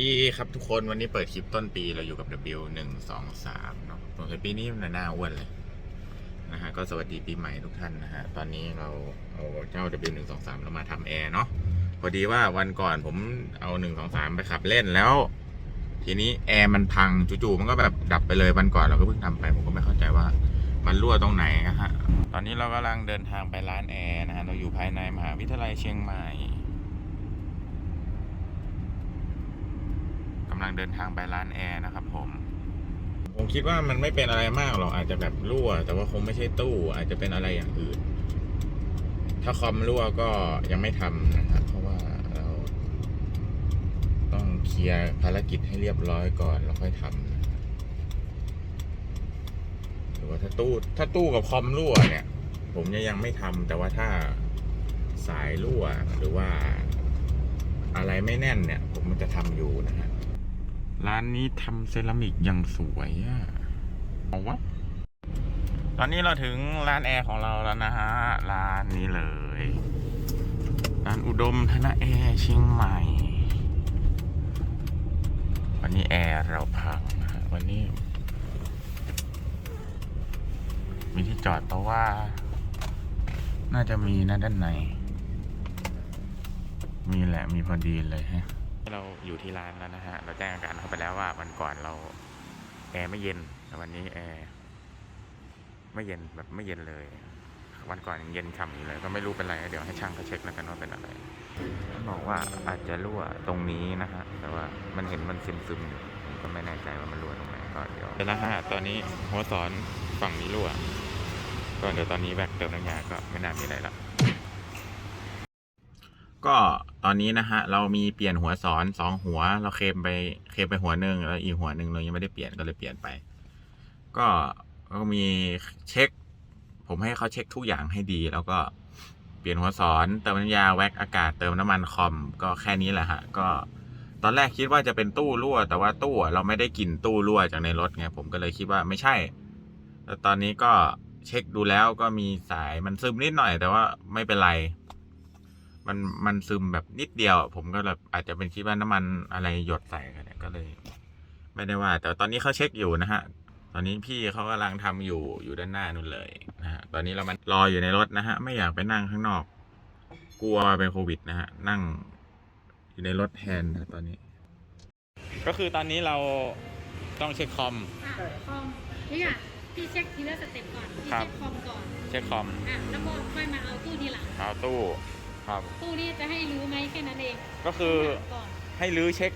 ดีครับทุกคนวันนี้เปิดคลิปต้นปีเราอยู่กับ W หนึ่งสองสามเนาะสงสัยปีนี้มันหน้าอ้วนเลยนะฮะก็สวัสดีปีใหม่ทุกท่านนะฮะตอนนี้เราเอาเจ้า W หนึ่งสองสามเรามาทำแอร์เนาะพอดีว่าวันก่อนผมเอาหนึ่งสองสามไปขับเล่นแล้ว ทีนี้แอร์มันพังจู่ๆมันก็แบบดับไปเลยวันก่อนเราก็เพิ่งทำไปผมก็ไม่เข้าใจว่ามันรั่วตรงไหนนะฮะตอนนี้เรากำลังเดินทางไปร้านแอร์นะฮะเราอยู่ภายในมหาวิทยาลัยเชียงใหม่ กำ ลังเดินทางไปร้านแอร์นะครับผม ผมคิดว่ามันไม่เป็นอะไรมากหรอกอาจจะแบบรั่ว แต่ว่าคงไม่ใช่ตู้อาจจะเป็นอะไรอย่างอื่น ถ้าคอมรั่วก็ยังไม่ทำนะครับเพราะว่าเราต้องเคลียร์ภารกิจให้เรียบร้อยก่อนแล้วค่อยทำนะหรือว่าถ้าตู้ถ้าตู้กับคอมรั่วเนี่ย ผมยังยังไม่ทำแต่ว่าถ้าสายรั่วหรือว่าอะไรไม่แน่นเนี่ย ผมมันจะทำอยู่นะฮะ ร้านนี้ทำเซรามิกอย่างสวยอะเอาวะตอนนี้เราถึงร้านแอร์ของเราแล้วนะฮะ ร้านนี้เลย ร้านอุดมธนะแอร์เชียงใหม่ วันนี้แอร์เราพังนะฮะวันนี้ มีที่จอดเพราะว่า น่าจะมีนะด้านใน มีแหละมีพอดีเลยฮะ เราอยู่ที่ร้านแล้วนะฮะ เราแจ้งอาการเข้าไปแล้วว่าวันก่อนเราแอร์ไม่เย็นแต่วันนี้แอร์ไม่เย็นแบบไม่เย็นเลย วันก่อนเย็นฉ่ำอยู่เลย ก็ไม่รู้เป็นไร เดี๋ยวให้ช่างเขาเช็คแล้วกันว่าเป็นอะไรบอกว่าอาจจะรั่วตรงนี้นะฮะ แต่ว่ามันเห็นมันซึมๆอยู่ผมก็ไม่แน่ใจว่ามันรั่วตรงไหนก็เดี๋ยวเดี๋ยวนะฮะตอนนี้หัวสอนฝั่งนี้รั่ว ก็เดี๋ยวตอนนี้แบกเติมน้ำยาก็ไม่น่ามีอะไรละ ก็ตอนนี้นะฮะ เรามีเปลี่ยนหัวสอนสองหัว เราเคลมไปเคลมไปหัวหนึ่งแล้วอีกหัวหนึ่งเรายังไม่ได้เปลี่ยนก็เลยเปลี่ยนไป ก็ก็มีเช็ค ผมให้เขาเช็คทุกอย่างให้ดี แล้วก็เปลี่ยนหัวสอนเติมน้ำยาแว็กอากาศเติมน้ำมันคอมก็แค่นี้แหละฮะ ก็ตอนแรกคิดว่าจะเป็นตู้รั่ว แต่ว่าตู้เราไม่ได้กลิ่นตู้รั่วจากในรถไงผมก็เลยคิดว่าไม่ใช่แต่ตอนนี้ก็เช็คดูแล้วก็มีสายมันซึมนิดหน่อย แต่ว่าไม่เป็นไร มันมันซึมแบบนิดเดียวผมก็แบบอาจจะเป็นคิดว่าน้ำมันอะไรหยดใส่กันเนี่ยก็เลย ไม่ได้ว่า แต่ตอนนี้เขาเช็คอยู่นะฮะ ตอนนี้พี่เขากำลังทำอยู่อยู่ด้านหน้านู่นเลยนะฮะตอนนี้เรามันรออยู่ในรถนะฮะ ไม่อยากไปนั่งข้างนอก กลัวเป็นโควิดนะฮะนั่งอยู่ในรถแทนนะตอนนี้ ก็คือตอนนี้เราต้องเช็คคอมอะคอมนี่อะพี่เช็คทีละสเต็ปก่อนพี่ครัเช็บคคอมก่อน เช็คคอมอะแล้วก็ค่อยมาเอาตู้ทีหลังเอาตู้ ครับ ตู้นี้จะให้รู้ไหมแค่นั้นเองก็คือก่อนให้รื้อเช็ค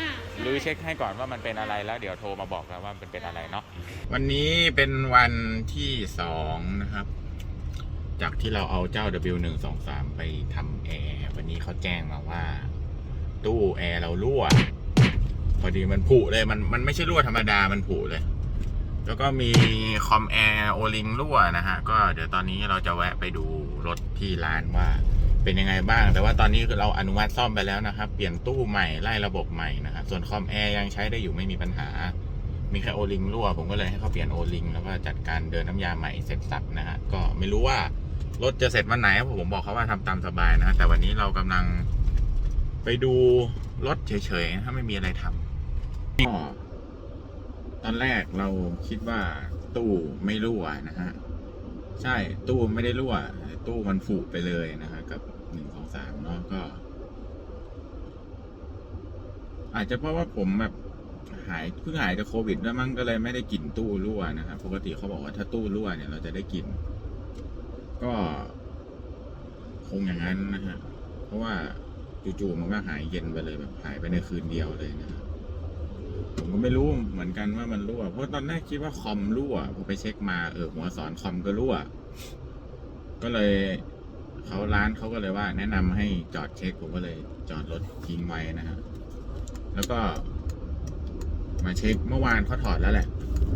อะใหรือเช็คให้ก่อนว่ามันเป็นอะไรแล้ว เดี๋ยวโทรมาบอกแล้วว่ามันเป็นอะไรเนาะวันนี้เป็นวันที่สองนะครับ จากที่เราเอาเจ้า W 1 2 3 ไปทำแอร์วันนี้เขาแจ้งมาว่า ตู้แอร์เรารั่ว พอดีมันผุเลยมันมันไม่ใช่รั่วธรรมดามันผุเลย แล้วก็มีคอมแอร์โอลิงรั่วนะฮะ ก็เดี๋ยวตอนนี้เราจะแวะไปดูรถที่ร้านว่า เป็นยังไงบ้าง แต่ว่าตอนนี้เราอนุมัติซ่อมไปแล้วนะครับ เปลี่ยนตู้ใหม่ไล่ระบบใหม่นะครับส่วนคอมแอร์ยังใช้ได้อยู่ไม่มีปัญหา มีแค่โอลิงรั่ว ผมก็เลยให้เขาเปลี่ยนโอลิงแล้วก็จัดการเดินน้ำยาใหม่เสร็จสับนะฮะก็ไม่รู้ว่ารถจะเสร็จวันไหนผมบอกเขาว่าทำตามสบายนะแต่วันนี้เรากำลังไปดูรถเฉยๆถ้าไม่มีอะไรทำก็ตอนแรกเราคิดว่าตู้ไม่รั่วนะฮะใช่ตู้ไม่ได้รั่ว ตู้มันผุไปเลยนะฮะกับ สอามเนาะก็ อาจจะเพราะว่าผมแบบหายเพิ่งหายจากโควิดแล้วมั้งก็เลยไม่ได้กลิ่นตู้รั่วนะครับปกติเขาบอกว่าถ้าตู้รั่วเนี่ยเราจะได้กลิ่นก็ คงอย่างนั้นนะฮะเพราะว่าจู่ๆมันก็หายเย็นไปเลยแบบหายไปในคืนเดียวเลยนะครับผมก็ไม่รู้เหมือนกันว่ามันรั่ว เพราะตอนแรกคิดว่าคอมรั่วพอไปเช็คมาเออหัวสอนคอมก็รั่ว ก็เลย เขาร้านเขาก็เลยว่า แนะนำให้จอดเช็คผมก็เลยจอดรถทิ้งไว้นะฮะแล้วก็ มาเช็คเมื่อวานเขาถอดแล้วแหละ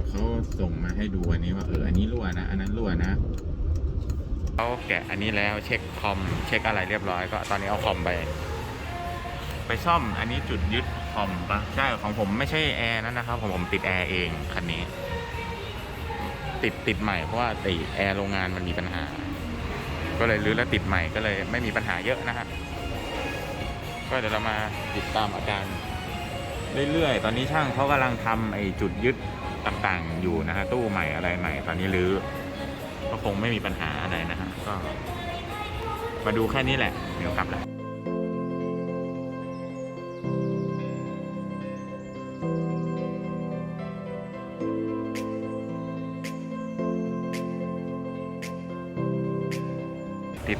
เขาส่งมาให้ดูวันนี้ว่าเอออันนี้รั่วนะ อันนั้นรั่วนะเขาแกะอันนี้แล้วเช็คคอมเช็คอะไรเรียบร้อยก็ตอนนี้เอาคอมไป ไปซ่อมอันนี้จุดยึดคอมปะใช่ของผมไม่ใช่แอร์นั่นนะครับของผมติดแอร์เองคันนี้ ติดติดใหม่เพราะว่าติดแอร์โรงงานมันมีปัญหา ก็เลยรื้อแล้วติดใหม่ก็เลยไม่มีปัญหาเยอะนะฮะก็เดี๋ยวเรามาติดตามอาการเรื่อยๆ ตอนนี้ช่างเขากำลังทำไอ้จุดยึดต่างๆ อยู่นะฮะตู้ใหม่อะไรใหม่ ตอนนี้รื้อก็คงไม่มีปัญหาอะไรนะฮะก็มาดูแค่นี้แหละเดี๋ยวกลับแล้ว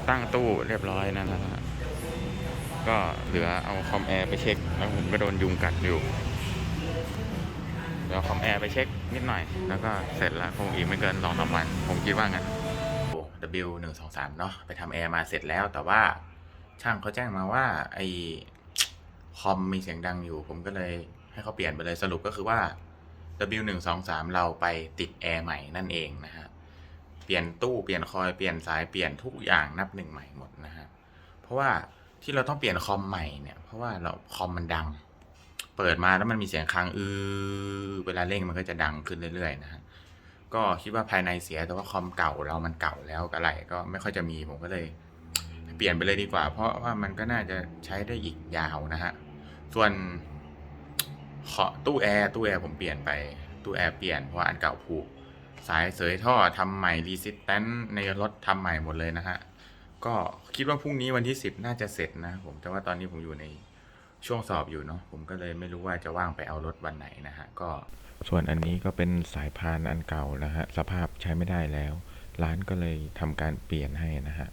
ตั้งตู้เรียบร้อยนั่นแหละก็เหลือเอาคอมแอร์ไปเช็ค แล้วผมก็โดนยุงกัดอยู่เดี๋ยวคอมแอร์ไปเช็คนิดหน่อย แล้วก็เสร็จแล้วคงอีกไม่เกินสองสามวัน ผมคิดว่างั้น W หนึ่งสองสามเนาะไปทำแอร์มาเสร็จแล้ว แต่ว่าช่างเขาแจ้งมาว่าไอคอมมีเสียงดังอยู่ ผมก็เลยให้เขาเปลี่ยนไปเลยสรุปก็คือว่า W หนึ่งสองสามเราไปติดแอร์ใหม่นั่นเองนะฮะ เปลี่ยนตู้เปลี่ยนคอยเปลี่ยนสายเปลี่ยนทุกอย่างนับหนึ่งใหม่หมดนะฮะเพราะว่าที่เราต้องเปลี่ยนคอมใหม่เนี่ยเพราะว่าเราคอมมันดัง เปิดมาแล้วมันมีเสียงค้างอือเวลาเร่งมันก็จะดังขึ้นเรื่อยๆนะฮะก็คิดว่าภายในเสียแต่ว่าคอมเก่าเรามันเก่าแล้วก็อะไรก็ไม่ค่อยจะมีผมก็เลย เปลี่ยนไปเลยดีกว่า เพราะว่ามันก็น่าจะใช้ได้อีกยาวนะฮะส่วนขอตู้แอร์ตู้แอร์ผมเปลี่ยนไปตู้แอร์เปลี่ยนเพราะว่าอันเก่าผุ สายเสยท่อทำใหม่รีซิสแตนในรถทำใหม่หมดเลยนะฮะ ก็คิดว่าพรุ่งนี้วันที่สิบน่าจะเสร็จนะผม แต่ว่าตอนนี้ผมอยู่ในช่วงสอบอยู่เนาะ ผมก็เลยไม่รู้ว่าจะว่างไปเอารถวันไหนนะฮะ ก็ ส่วนอันนี้ก็เป็นสายพานอันเก่านะฮะ สภาพใช้ไม่ได้แล้ว ร้านก็เลยทำการเปลี่ยนให้นะฮะ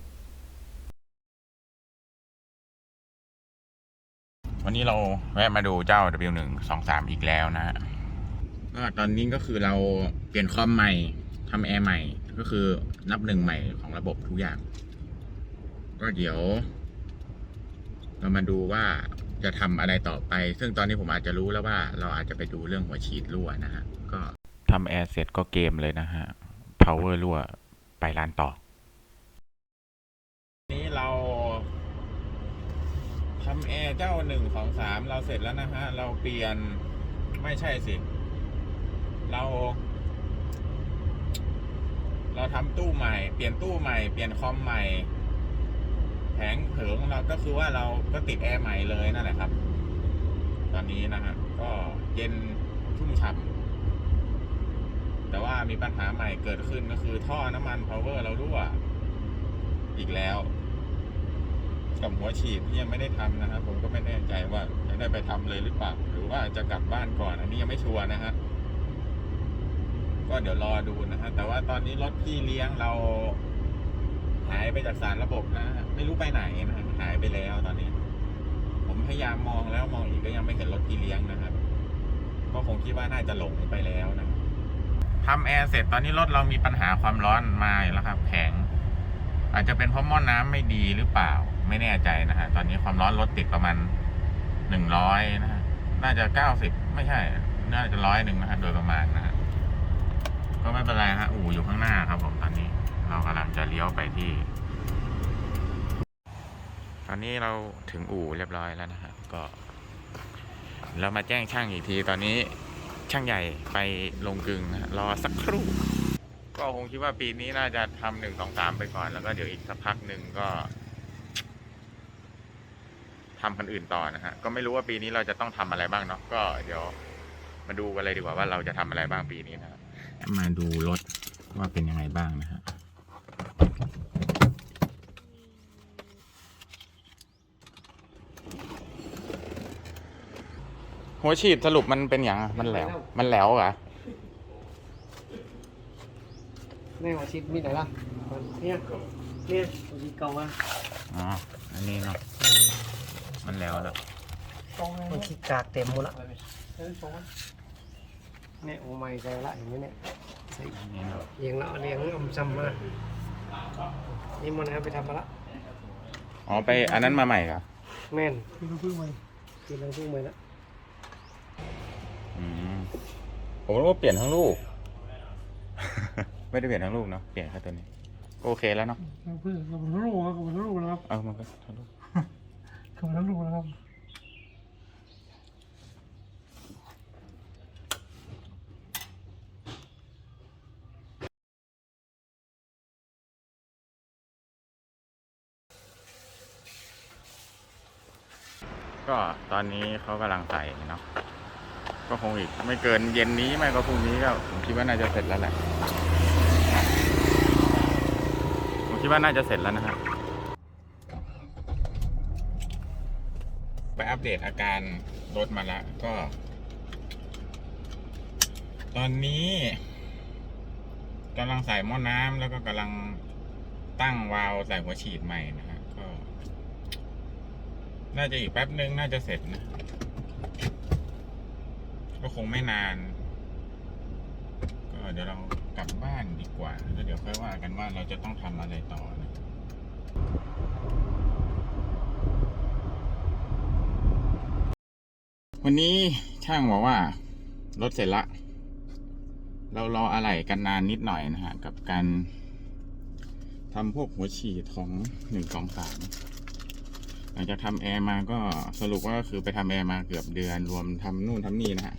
วันนี้เราแวะมาดูเจ้า W 1 2 3 อีกแล้วนะฮะ ก็ตอนนี้ก็คือเราเปลี่ยนคอมใหม่ทำแอร์ใหม่ ก็คือนับหนึ่งใหม่ของระบบทุกอย่าง ก็เดี๋ยว เรามาดูว่าจะทำอะไรต่อไป ซึ่งตอนนี้ผมอาจจะรู้แล้วว่า เราอาจจะไปดูเรื่องหัวฉีดรั่วนะฮะ ก็ทำแอร์เสร็จก็เกมเลยนะฮะ power รั่วไปร้านต่อ นี้เราทำแอร์เจ้าหนึ่งของสามเราเสร็จแล้วนะฮะ เราเปลี่ยนไม่ใช่สิ เรา เราทำตู้ใหม่ เปลี่ยนตู้ใหม่ เปลี่ยนคอมใหม่ แผงเผิงเราก็คือว่าเราก็ติดแอร์ใหม่เลยนั่นแหละครับ ตอนนี้นะฮะก็เย็นชุ่มฉ่ำแต่ว่ามีปัญหาใหม่เกิดขึ้นก็คือท่อน้ำมัน power เรารั่วอีกแล้ว กับหัวฉีดที่ยังไม่ได้ทำนะครับ ผมก็ไม่แน่ใจว่าจะได้ไปทำเลยหรือเปล่า หรือว่าจะกลับบ้านก่อน อันนี้ยังไม่ชัวร์นะฮะ ก็เดี๋ยวรอดูนะฮะแต่ว่าตอนนี้รถพี่เลี้ยงเราหายไปจากสารระบบนะไม่รู้ไปไหนนะหายไปแล้วตอนนี้ ผมพยายามมองแล้วมองอีกก็ยังไม่เห็นรถพี่เลี้ยงนะครับ ก็คงคิดว่าน่าจะหลงไปแล้วนะทำแอร์เสร็จตอนนี้รถเรามีปัญหาความร้อนมาอีกแล้วครับแข็ง อาจจะเป็นเพราะหม้อน้ำไม่ดีหรือเปล่า ไม่แน่ใจนะฮะตอนนี้ความร้อนรถติดประมาณหนึ่งร้อยนะฮะน่าจะเก้าสิบไม่ใช่ น่าจะร้อยหนึ่งนะฮะโดยประมาณนะฮะ ก็ไม่เป็นไรฮะอู่อยู่ข้างหน้าครับผมตอนนี้ เรากำลังจะเลี้ยวไปที่ ตอนนี้เราถึงอู่เรียบร้อยแล้วนะฮะก็ เรามาแจ้งช่างอีกที ตอนนี้ช่างใหญ่ไปลงกึงนะรอสักครู่ ก็คงคิดว่าปีนี้น่าจะทำหนึ่งสองสามไปก่อน แล้วก็เดี๋ยวอีกสักพักหนึ่งก็ทำคนอื่นต่อนะฮะ ก็ไม่รู้ว่าปีนี้เราจะต้องทำอะไรบ้างเนาะก็เดี๋ยวมาดูกันเลยดีกว่าว่าเราจะทำอะไรบ้างปีนี้นะครับ มาดูรถว่าเป็นยังไงบ้างนะฮะหัวฉีดสรุปมันเป็นอย่างอะมันแหลวมันแหลวเหรอแม่หัวชิดมีไหนล่ะเนี่ยเนี่ยหัวชิดเก่ามาอ๋ออันนี้เนาะมันแล้วแล้วหัวชิดกากเต็มหมดละ เนี่ยโอ้ไม่ใจละอย่างนี้เนี่ยใส่อันนี้เนาะเลี้ยงละเลี้ยงอมซ้ำมานี่มันนะครับไปทำมาละอ๋อไปอันนั้นมาใหม่เหรอแม่นคือเราเพิ่งมาคือเราเพิ่งมาละอืมผมรู้ว่าเปลี่ยนทั้งลูก ไม่ได้เปลี่ยนทั้งลูกเนาะเปลี่ยนแค่ตัวนี้โอเคแล้วเนาะเราเพิ่งเราเป็นลูกครับเราเป็นลูกนะครับเออมันก็ทั้งลูกเราเป็นลูกนะครับ ก็ตอนนี้เขากำลังใส่เนาะก็คงอีกไม่เกินเย็นนี้ไม่ก็พรุ่งนี้ก็ผมคิดว่าน่าจะเสร็จแล้วแหละผมคิดว่าน่าจะเสร็จแล้วนะครับไปอัปเดตอาการรถมาแล้วก็ ตอนนี้กำลังใส่หม้อน้ำแล้วก็กำลังตั้งวาล์วใส่หัวฉีดใหม่นะฮะก็ น่าจะอีกแป๊บนึงน่าจะเสร็จนะ ก็คงไม่นาน ก็เดี๋ยวเรากลับบ้านดีกว่า แล้วเดี๋ยวค่อยว่ากันว่าเราจะต้องทำอะไรต่อนะวันนี้ช่างบอกว่ารถเสร็จละ เรารออะไรกันนานนิดหน่อยนะฮะ กับการทำพวกหัวฉีดของหนึ่งสองสาม หลังจากทำแอร์มาก็สรุปว่าก็คือไปทำแอร์มาเกือบเดือนรวมทำนู่นทำนี่นะฮะ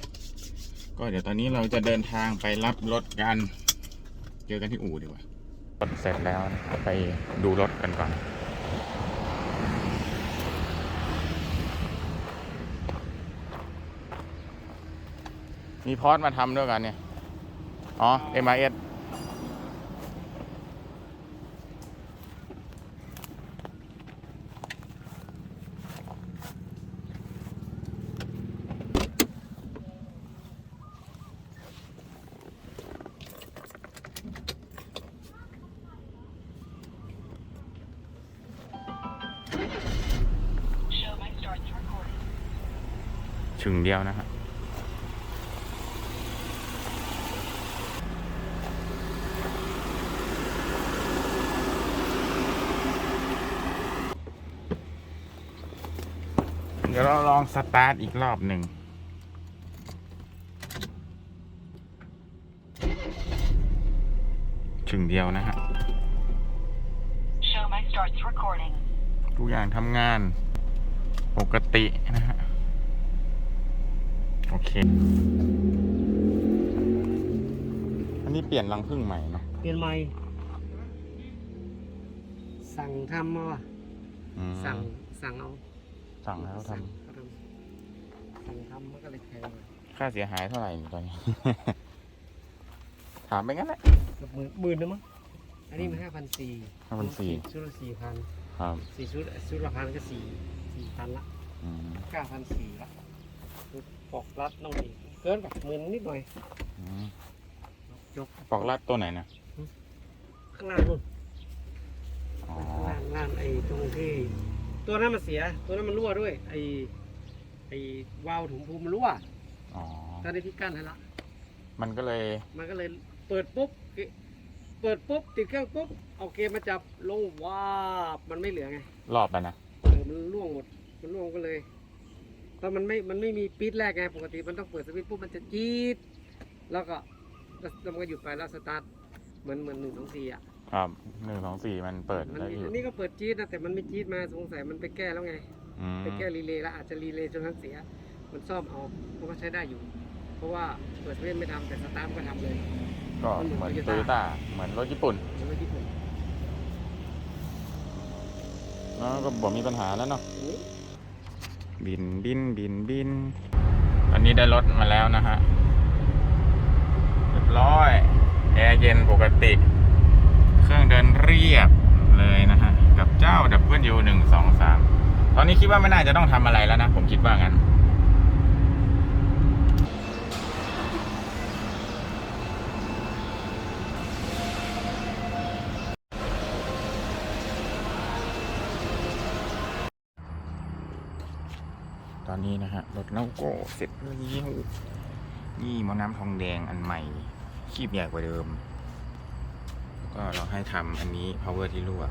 ก็เดี๋ยวตอนนี้เราจะเดินทางไปรับรถกัน เจอกันที่อู่ดีกว่า รถเสร็จแล้วนะครับไปดูรถกันก่อนมีพอดมาทำด้วยกันเนี่ย อ๋อ MIS ชึง เดียวนะฮะเดี๋ยวเราลองสตาร์ทอีกรอบหนึ่งชึงเดียวนะฮะ Show my starts recording. ทุกอย่างทำงานปกตินะฮะโอ เค อันนี้เปลี่ยนรังพึ่งใหม่เนาะ เปลี่ยนใหม่ สั่งทำมาว่ะอืมสั่งสั่งเอาสั่งแล้วทสั่งเขาทำสั่งทำมันก็เลยแพงำค่าเสียหายเท่าไหร่นี่ตอนนี้ ถามไปงั้นแหละ เกือบหมื่นหมื่นนะมั้งอันนี้มันห้าพันสี่5,400 ชุดละสี่พันครับ สี่ชุดชุดละพันก็สี่สี่พันละอืมเก้าพันสี่ละ ปอกรัดน้องดีเกินกับหมื่นนิดหน่อยอืมยกปอกลัดตัวไหนนะข้างล่างนู่นอ๋อข้างล่างล่างไอ้ตรงที่ ตัวนั้นมันเสีย ตัวนั้นมันรั่วด้วย ไอ้ไอ้วาล์วถุงภูมิมันรั่วอ๋อตอนนี้พี่กั้นให้ละมันก็เลยมันก็เลยเปิดปุ๊บเกเปิดปุ๊บติดเครื่องปุ๊บเอาเกมมาจับลงวาบมันไม่เหลือไงรอบไปนะเออมันร่วงหมดมันร่วงก็เลย ตอนมันไม่มันไม่มีปี๊ดแรกไงปกติมันต้องเปิดสวิตช์ปุ๊บมันจะจี๊ดแล้วก็แล้วแล้วมันก็หยุดไปแล้วสตาร์ทเหมือนเหมือนหนึ่งสองสี่อะครับหนึ่งสองสี่มันเปิดมันแล้วมีอยู่อันนี้ก็เปิดจี๊ดนะแต่มันไม่จี๊ดมาสงสัยมันไปแก้แล้วไง อืมไปแก้รีเลย์แล้วอาจจะรีเลย์จนนั้นเสีย มันซ่อมเอามันก็ใช้ได้อยู่ เพราะว่าเปิดสวิตช์ไม่ทำแต่สตาร์ทมันก็ทำเลย ก็เหมือนโตโยต้าเหมือนรถญี่ปุ่นมันไม่ญี่ปุ่นเนาะก็บอกมีปัญหาแล้วเนาะนี่ บินบินบินบินตอนนี้ได้รถมาแล้วนะฮะเรียบร้อย แอร์เย็นปกติ เครื่องเดินเรียบเลยนะฮะ กับเจ้า W หนึ่งสองสามตอนนี้คิดว่าไม่น่าจะต้องทำอะไรแล้วนะ ผมคิดว่างั้น อนนี้นะฮะรถเราก็เสร็จแล้วนี่หมอน้ำทองแดงอันใหม่ คีบใหญ่กว่าเดิม ก็เราให้ทำอันนี้ power ที่รั่ว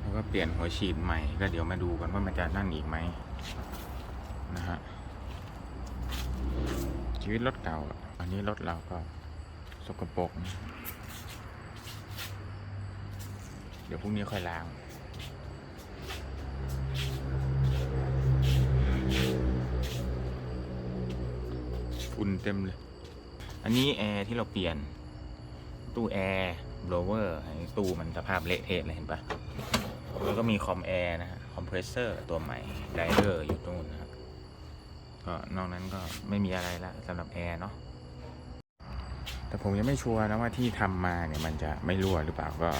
แล้วก็เปลี่ยนหัวฉีดใหม่ ก็เดี๋ยวมาดูกันว่ามันจะนั่นอีกไหมนะฮะ ชีวิตรถเก่า อันนี้รถเราก็สกปรก เดี๋ยวพรุ่งนี้ค่อยล้าง ฝุ่นเต็มเลย อันนี้แอร์ที่เราเปลี่ยน ตู้แอร์โบลเวอร์ตู้มันสภาพเละเทะเลยเห็นปะแล้วก็มีคอมแอร์นะฮะคอมเพรสเซอร์ตัวใหม่ไดเออร์อยู่ตรงนู้นนะครับก็นอกนั้นก็ไม่มีอะไรละสำหรับแอร์เนาะแต่ผมยังไม่ชัวร์นะว่าที่ทำมาเนี่ยมันจะไม่รั่วหรือเปล่าก็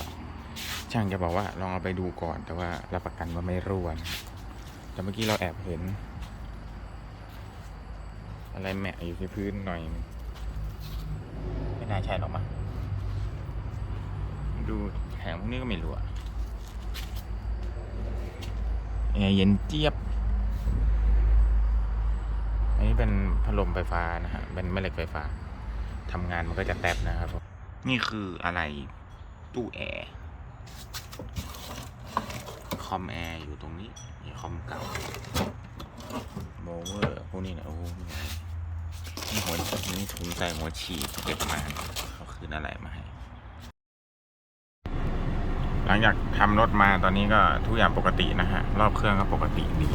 ช่างจะบอกว่าลองเอาไปดูก่อน แต่ว่ารับประกันว่าไม่รั่วนะแต่เมื่อกี้เราแอบเห็น อะไรแหมะอยู่ที่พื้นหน่อยนึงไม่น่าใช่หรอกมั้งดูแผงพวกนี้ก็ไม่รั่วแอร์เย็นเจี๊ยบ อันนี้เป็นพัดลมไฟฟ้านะฮะ เป็นแม่เหล็กไฟฟ้าทำงานมันก็จะแตบนะครับผมนี่คืออะไรตู้แอร์ คอมแอร์อยู่ตรงนี้ นี่คอมเก่าโมเวอร์พวกนี้เนี่ยโอ้โห นี่หัวนี่ถุงใส่หัวฉีดเก็บมาเขาคืนอะไรมาให้ หลังจากทำรถมาตอนนี้ก็ทุกอย่างปกตินะฮะ รอบเครื่องก็ปกติดี